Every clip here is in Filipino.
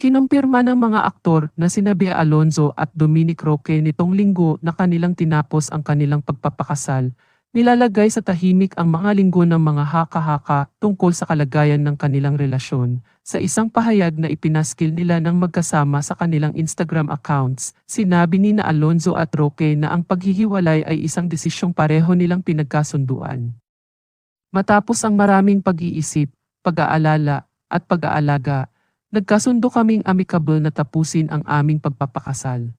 Kinumpirma ng mga aktor na sina Bea Alonzo at Dominic Roque nitong linggo na kanilang tinapos ang kanilang pagpapakasal. Nilalagay sa tahimik ang mga linggo ng mga haka-haka tungkol sa kalagayan ng kanilang relasyon. Sa isang pahayag na ipinaskil nila ng magkasama sa kanilang Instagram accounts, sinabi ni na Alonzo at Roque na ang paghihiwalay ay isang desisyong pareho nilang pinagkasunduan. Matapos ang maraming pag-iisip, pag-aalala, at pag-aalaga, nagkasundo kaming amicable na tapusin ang aming pagpapakasal.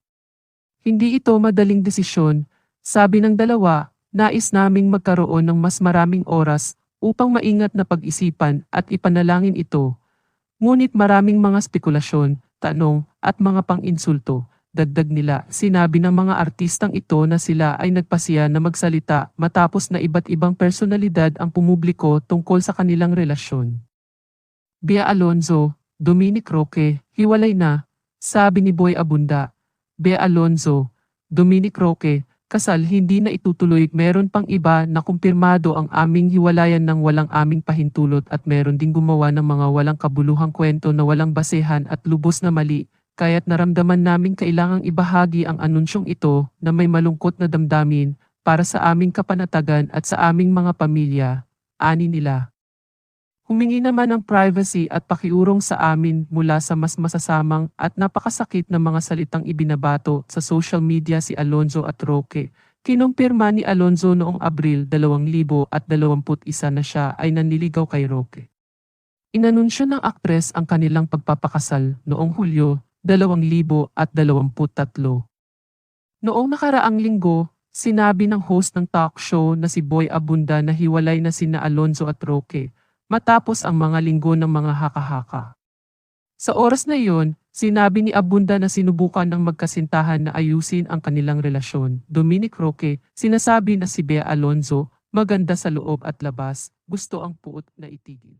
Hindi ito madaling desisyon, sabi ng dalawa, nais naming magkaroon ng mas maraming oras upang maingat na pag-isipan at ipanalangin ito. Ngunit maraming mga spekulasyon, tanong, at mga pang-insulto. Dagdag nila, sinabi ng mga artistang ito na sila ay nagpasiya na magsalita matapos na iba't ibang personalidad ang pumubliko tungkol sa kanilang relasyon. Bea Alonzo, Dominic Roque, hiwalay na, sabi ni Boy Abunda. Bea Alonzo, Dominic Roque, kasal hindi na itutuloy meron pang iba na kumpirmado ang aming hiwalayan ng walang aming pahintulot at meron ding gumawa ng mga walang kabuluhang kwento na walang basehan at lubos na mali, kaya't naramdaman naming kailangang ibahagi ang anunsyong ito na may malungkot na damdamin para sa aming kapanatagan at sa aming mga pamilya, ani nila. Humingi naman ng privacy at pakiurong sa amin mula sa mas masasamang at napakasakit na mga salitang ibinabato sa social media si Alonzo at Roque. Kinumpirma ni Alonzo noong Abril 2021 na siya ay nanliligaw kay Roque. Inanunsyo ng aktres ang kanilang pagpapakasal noong Hulyo 2023. Noong nakaraang linggo, sinabi ng host ng talk show na si Boy Abunda na hiwalay na sina Alonzo at Roque matapos ang mga linggo ng mga haka-haka. Sa oras na iyon, sinabi ni Abunda na sinubukan ng magkasintahan na ayusin ang kanilang relasyon. Dominic Roque, sinasabi na si Bea Alonzo, maganda sa loob at labas, gusto ang puot na itigil.